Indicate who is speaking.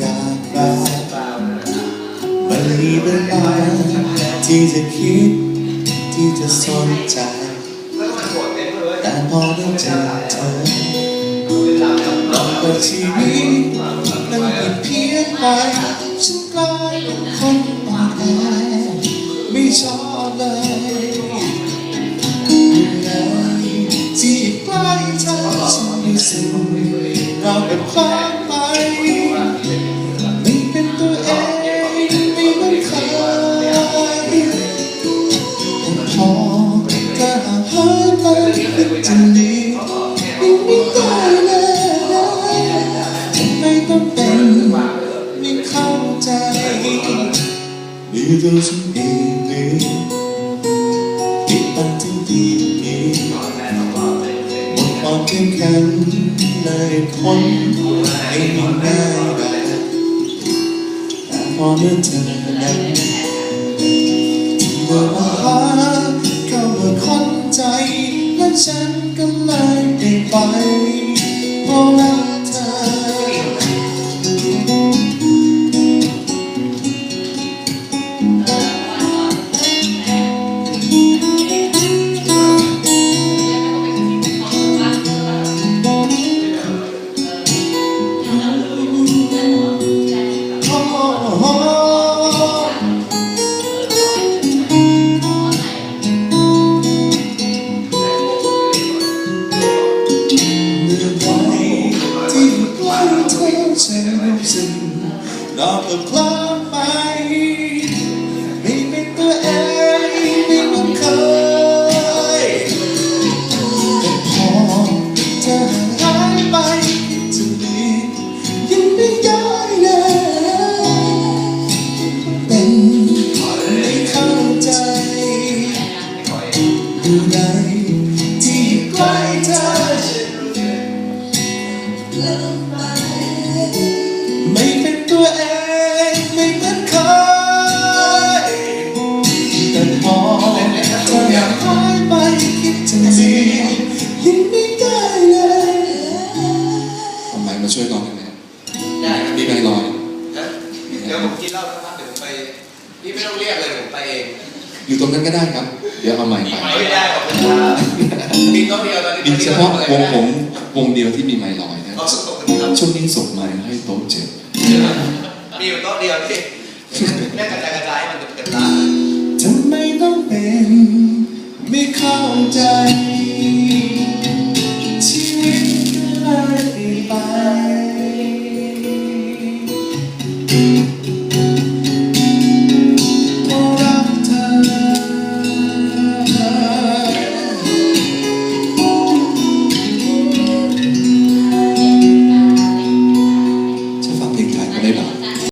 Speaker 1: อยากรักมันมีเวลาที่จะคิดที่จะสนใจ แต่พอได้เจอเธอลองเปิดชีวิตมันเป็นเพียงไปฉันกลายเป็นคนอ่อนแอไม่ชอบเลยอยู่ไหนที่ใกล้เธอฉันรู้สึกเราเป็นคล้าม พอเธอห่างหายไปจะดียังไม่ได้เลยทำไมต้องเป็นไม่เข้าใจมีตัวฉันเองนี่ที่ปันถึงดีนี้หมดความเข้มแข็งเลยพ้นให้มีง่ายได้แต่พอเมื่อเธอนั้นที่เดิ ฉันก็เลยได้ไปเพราะรัก เราก็คล้าไป มมา
Speaker 2: ช่วยร้องกันเนี่ย
Speaker 3: ได้ครับ
Speaker 2: มีใบลอย
Speaker 3: นะเดี๋ยวผมกินเหล้าสักพักเดี๋ยวผมไปพี่ไม่ต้องเรียกเลยเดี๋ยวผมไปเอง
Speaker 2: อยู่ตรงนั้นก็ได้ครับ เดี๋ยวเอาใหม่ไป
Speaker 3: ไม่ได้หรอกครับมีโต๊ะเดียวตอนนี้
Speaker 2: มีเฉพาะวงผมวงเดียวที่มีไมค์ลอยนะ
Speaker 3: เอาสุดๆครับ
Speaker 2: ช่วงนี้ส่งไมค์ให้โต๊ะเจ็ด
Speaker 3: มีอยู่โต๊ะเดียวที่แม่กระจายกระจายให้มันเต็มๆร้าน
Speaker 1: ทำไมต้องเป็น ไม่เข้าใจ เลยไป